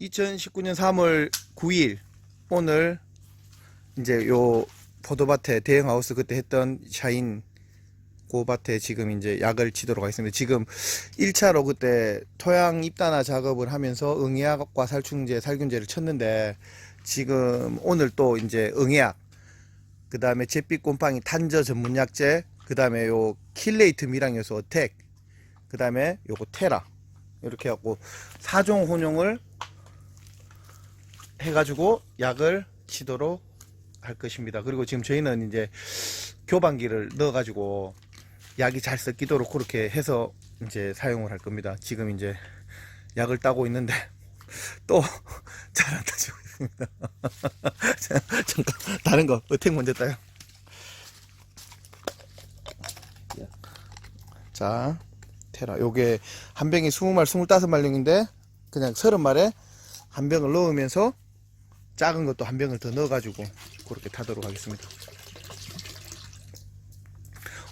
2019년 3월 9일 오늘 이제 요 포도밭에 대형하우스 그때 했던 샤인 그 밭에 지금 이제 약을 치도록 하겠습니다. 지금 1차로 그때 토양 입단화 작업을 하면서 응애약과 살충제, 살균제를 쳤는데 지금 오늘 또 이제 응애약, 그 다음에 잿빛 곰팡이 탄저 전문약제, 그 다음에 요 킬레이트 미량요소 어택, 그 다음에 요거 테라 이렇게 해갖고 4종 혼용을 해가지고 약을 치도록 할 것입니다. 그리고 지금 저희는 이제 교반기를 넣어가지고 약이 잘 섞이도록 그렇게 해서 이제 사용을 할 겁니다. 지금 이제 약을 따고 있는데 또 잘 안 따지고 있습니다. 자, 잠깐 다른 거 어택 먼저 따요. 자, 테라. 요게 한 병이 20말, 25말령인데 그냥 30말에 한 병을 넣으면서 작은 것도 한 병을 더 넣어가지고 그렇게 타도록 하겠습니다.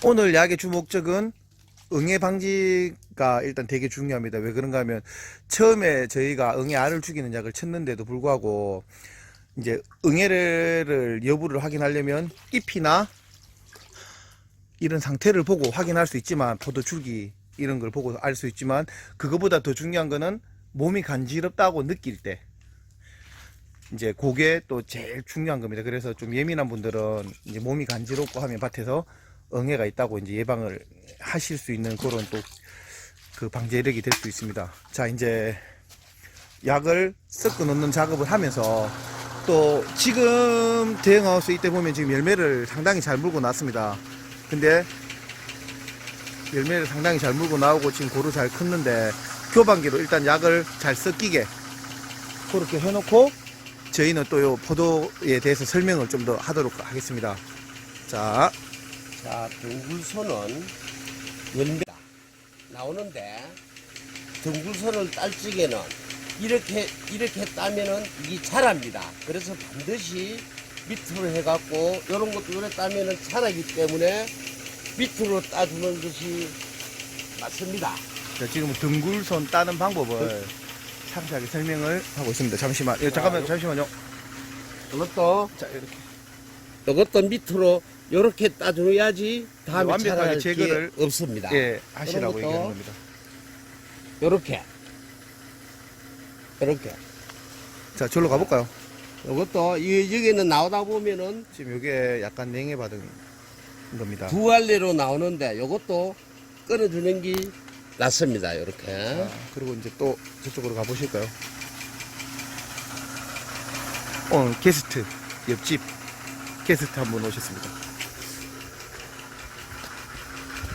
오늘 약의 주 목적은 응애 방지가 일단 되게 중요합니다. 왜 그런가 하면 처음에 저희가 응애 알을 죽이는 약을 쳤는데도 불구하고 이제 응애를 여부를 확인하려면 잎이나 이런 상태를 보고 확인할 수 있지만 포도 줄기 이런 걸 보고 알 수 있지만 그거보다 더 중요한 거는 몸이 간지럽다고 느낄 때 이제 그게 또 제일 중요한 겁니다. 그래서 좀 예민한 분들은 이제 몸이 간지럽고 하면 밭에서 응애가 있다고 이제 예방을 하실 수 있는 그런 또 그 방제력이 될 수 있습니다. 자, 이제 약을 섞어 놓는 작업을 하면서 또 지금 대형하우스 이때 보면 지금 열매를 상당히 잘 물고 났습니다. 근데 열매를 상당히 잘 물고 나오고 지금 고루 잘 컸는데 교반기로 일단 약을 잘 섞이게 그렇게 해놓고 저희는 또 요 포도에 대해서 설명을 좀 더 하도록 하겠습니다. 자, 자, 둥글선은 열매가 나오는데 둥글선을 딸 적에는 이렇게 이렇게 따면은 이게 자랍니다. 그래서 반드시 밑으로 해갖고 이런 것도 이렇게 따면은 자라기 때문에 밑으로 따주는 것이 맞습니다. 자, 지금 등굴선 따는 방법을 상세하게 설명을 하고 있습니다. 잠시만, 예, 잠깐만, 잠시만요. 이것도 자, 이렇게 이것도 밑으로 이렇게 따줘야지 다음에 완벽하게 제거를 게 없습니다. 예, 하시라고 그런 것도 얘기하는 겁니다. 이렇게 이렇게 자, 저로 가볼까요? 이것도 이 여기는 나오다 보면은 지금 이게 약간 냉해 받은 겁니다. 두 알레로 나오는데 이것도 끊어주는 게 낫습니다. 이렇게 자, 그리고 이제 또 저쪽으로 가보실까요? 오늘 게스트 옆집 게스트 한 분 오셨습니다.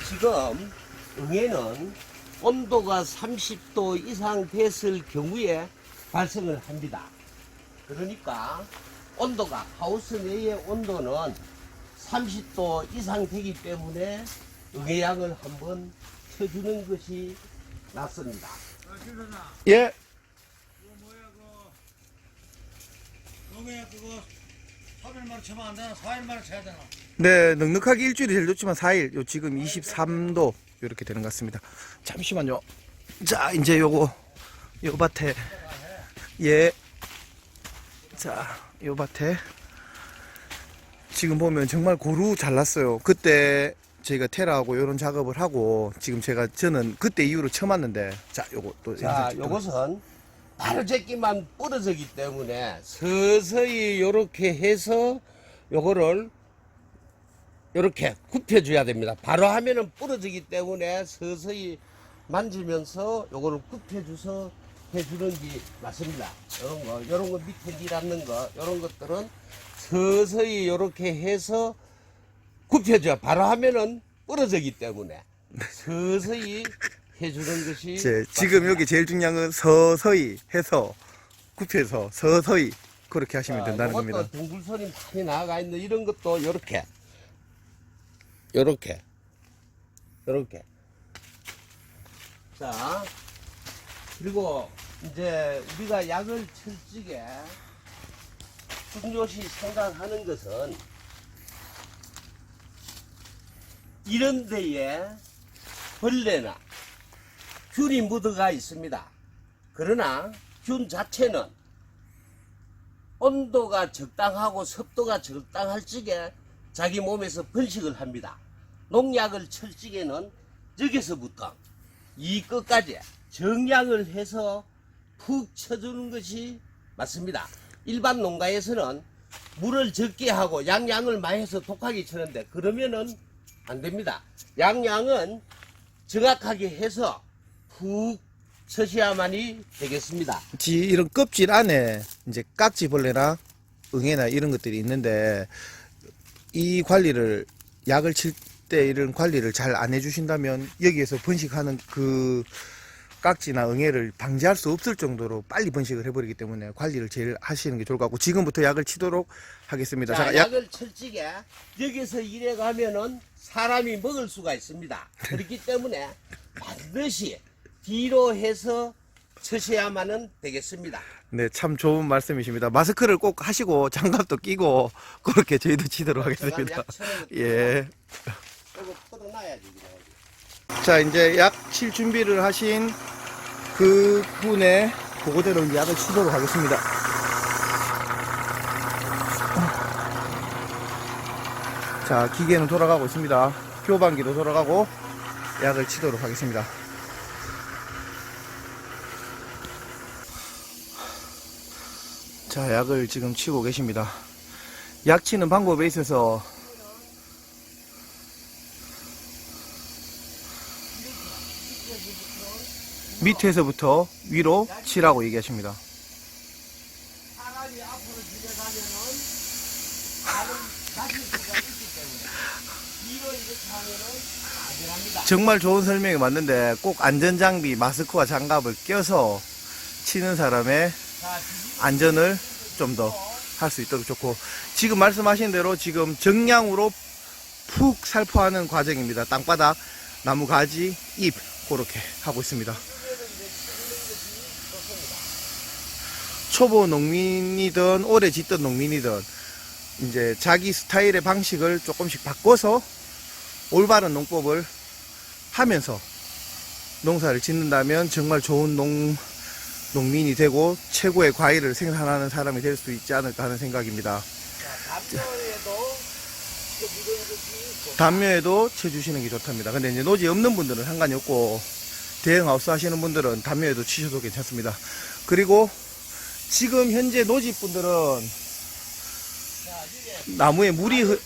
지금 응애는 온도가 30도 이상 됐을 경우에 발생을 합니다. 그러니까 온도가 하우스 내의 온도는 30도 이상 되기 때문에 응애약을 한번 쳐주는 것이 낫습니다. 예, 그게 그거 3일만에 치면 안 되나? 4일만에 쳐야 되나? 네, 넉넉하게 일주일이 제일 좋지만 4일, 요 지금 23도 이렇게 되는 것 같습니다. 잠시만요. 자, 이제 요거 요 밭에 예, 자, 요 밭에 지금 보면 정말 고루 잘났어요. 그때 저희가 테라하고 이런 작업을 하고 지금 제가 저는 그때 이후로 처음 왔는데 자, 요거 또 자, 영상 요것은 바로 제끼만 부러지기 때문에 서서히 요렇게 해서 요거를 요렇게 굽혀줘야 됩니다. 바로 하면은 부러지기 때문에 서서히 만지면서 요거를 굽혀줘서 해주는 게 맞습니다. 요런 거, 요런 거 밑에 니라는 거, 요런 것들은 서서히 요렇게 해서 굽혀줘야 바로 하면은 부러지기 때문에 서서히 해주는 것이 제, 지금. 여기 제일 중요한 건 서서히 해서 굽혀서 서서히 그렇게 하시면 된다는 겁니다. 둥글선이 많이 나가 있는 이런 것도 요렇게 요렇게 요렇게 자 그리고 이제 우리가 약을 칠 적에 중요시 생각하는 것은 이런 데에 벌레나 균이 묻어가 있습니다. 그러나 균 자체는 온도가 적당하고 습도가 적당할 적에 자기 몸에서 번식을 합니다. 농약을 칠 적에는 여기서부터 이 끝까지 정량을 해서 푹 쳐주는 것이 맞습니다. 일반 농가에서는 물을 적게 하고 양양을 많이 해서 독하게 치는데 그러면은 안 됩니다. 양양은 정확하게 해서 푹 쳐셔야만이 되겠습니다. 지 이런 껍질 안에 이제 깍지벌레나 응애나 이런 것들이 있는데 이 관리를 약을 칠 때 이런 관리를 잘 안 해주신다면 여기에서 번식하는 그 깍지나 응애를 방지할 수 없을 정도로 빨리 번식을 해버리기 때문에 관리를 제일 하시는 게 좋을 것 같고 지금부터 약을 치도록 하겠습니다. 자, 약 약을 철직에 여기서 이래 가면은 사람이 먹을 수가 있습니다. 그렇기 때문에 반드시 뒤로 해서 쳐셔야만은 되겠습니다. 네, 참 좋은 말씀이십니다. 마스크를 꼭 하시고 장갑도 끼고 그렇게 저희도 치도록 하겠습니다. 예. 풀어놔야지. 자, 이제 약칠 준비를 하신 그 분의 그거대로 약을 치도록 하겠습니다. 자, 기계는 돌아가고 있습니다. 교반기도 돌아가고 약을 치도록 하겠습니다. 자, 약을 지금 치고 계십니다. 약 치는 방법에 있어서 밑에서부터 위로 치라고 얘기하십니다. 정말 좋은 설명이 맞는데 꼭 안전장비, 마스크와 장갑을 껴서 치는 사람의 안전을 좀 더 할 수 있도록 좋고 지금 말씀하신 대로 지금 정량으로 푹 살포하는 과정입니다. 땅바닥, 나무 가지, 잎 그렇게 하고 있습니다. 초보 농민이든 오래 짓던 농민이든 이제 자기 스타일의 방식을 조금씩 바꿔서 올바른 농법을 하면서 농사를 짓는다면 정말 좋은 농, 농민이 되고 최고의 과일을 생산하는 사람이 될 수 있지 않을까 하는 생각입니다. 담요에도 쳐주시는 게 좋답니다. 근데 이제 노지 없는 분들은 상관이 없고 대형 하우스 하시는 분들은 담요에도 치셔도 괜찮습니다. 그리고 지금 현재 노지 분들은 자, 이게 나무에 물이 흐,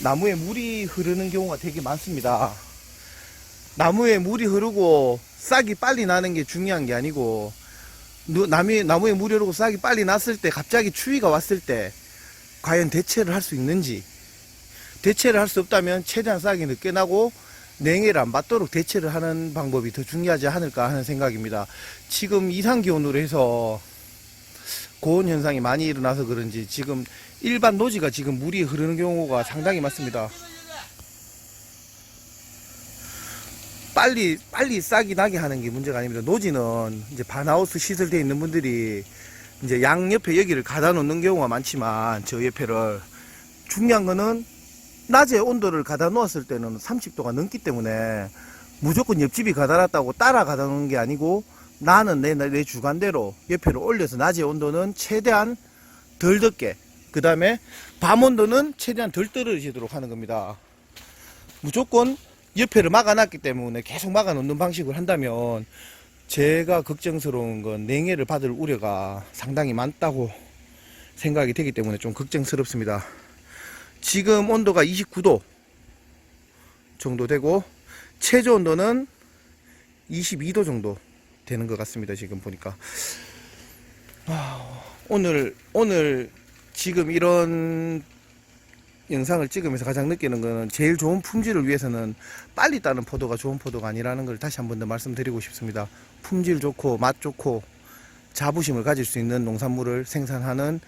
나무에 물이 흐르는 경우가 되게 많습니다. 나무에 물이 흐르고 싹이 빨리 나는 게 중요한 게 아니고 누- 나무에, 나무에 물이 흐르고 싹이 빨리 났을 때 갑자기 추위가 왔을 때 과연 대체를 할 수 있는지 대체를 할 수 없다면 최대한 싹이 늦게 나고 냉해를 안 받도록 대체를 하는 방법이 더 중요하지 않을까 하는 생각입니다. 지금 이상 기온으로 해서 고온 현상이 많이 일어나서 그런지 지금 일반 노지가 지금 물이 흐르는 경우가 상당히 많습니다. 빨리 빨리 싹이 나게 하는 게 문제가 아닙니다. 노지는 이제 반하우스 시설되어 있는 분들이 이제 양 옆에 여기를 가다 놓는 경우가 많지만 저 옆에를 중요한 거는 낮에 온도를 가다 놓았을 때는 30도가 넘기 때문에 무조건 옆집이 가다 놨다고 따라 가다 놓는 게 아니고 나는 내, 내 주관대로 옆에를 올려서 낮에 온도는 최대한 덜 덥게 그 다음에 밤 온도는 최대한 덜 떨어지도록 하는 겁니다. 무조건 옆에를 막아놨기 때문에 계속 막아놓는 방식을 한다면 제가 걱정스러운 건 냉해를 받을 우려가 상당히 많다고 생각이 되기 때문에 좀 걱정스럽습니다. 지금 온도가 29도 정도 되고 최저 온도는 22도 정도 되는 것 같습니다. 지금 보니까 아, 오늘 오늘 지금 이런 영상을 찍으면서 가장 느끼는 거는 제일 좋은 품질을 위해서는 빨리 따는 포도가 좋은 포도가 아니라는 걸 다시 한 번 더 말씀드리고 싶습니다. 품질 좋고 맛 좋고 자부심을 가질 수 있는 농산물을 생산하는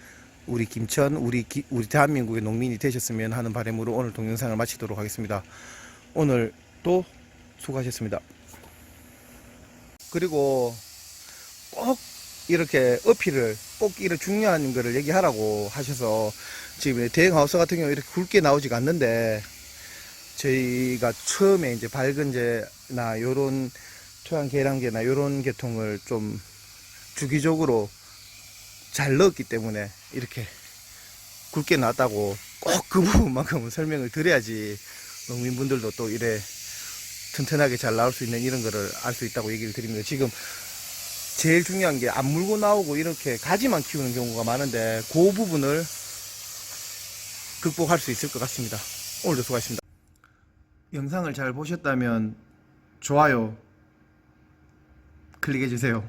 우리 김천, 우리 기- 우리 대한민국의 농민이 되셨으면 하는 바람으로 오늘 동영상을 마치도록 하겠습니다. 오늘 또 수고하셨습니다. 그리고 꼭 이렇게 어필을 꼭 이런 중요한 거를 얘기하라고 하셔서 지금 대형 하우스 같은 경우 이렇게 굵게 나오지가 않는데 저희가 처음에 이제 밝은제나 요런 토양 계량계나 이런 계통을 좀 주기적으로 잘 넣었기 때문에 이렇게 굵게 나왔다고 꼭 그 부분만큼은 설명을 드려야지 농민분들도 또 이래 튼튼하게 잘 나올 수 있는 이런 거를 알 수 있다고 얘기를 드립니다. 지금 제일 중요한 게 안 물고 나오고 이렇게 가지만 키우는 경우가 많은데 그 부분을 극복할 수 있을 것 같습니다. 오늘도 수고하셨습니다. 영상을 잘 보셨다면 좋아요 클릭해 주세요.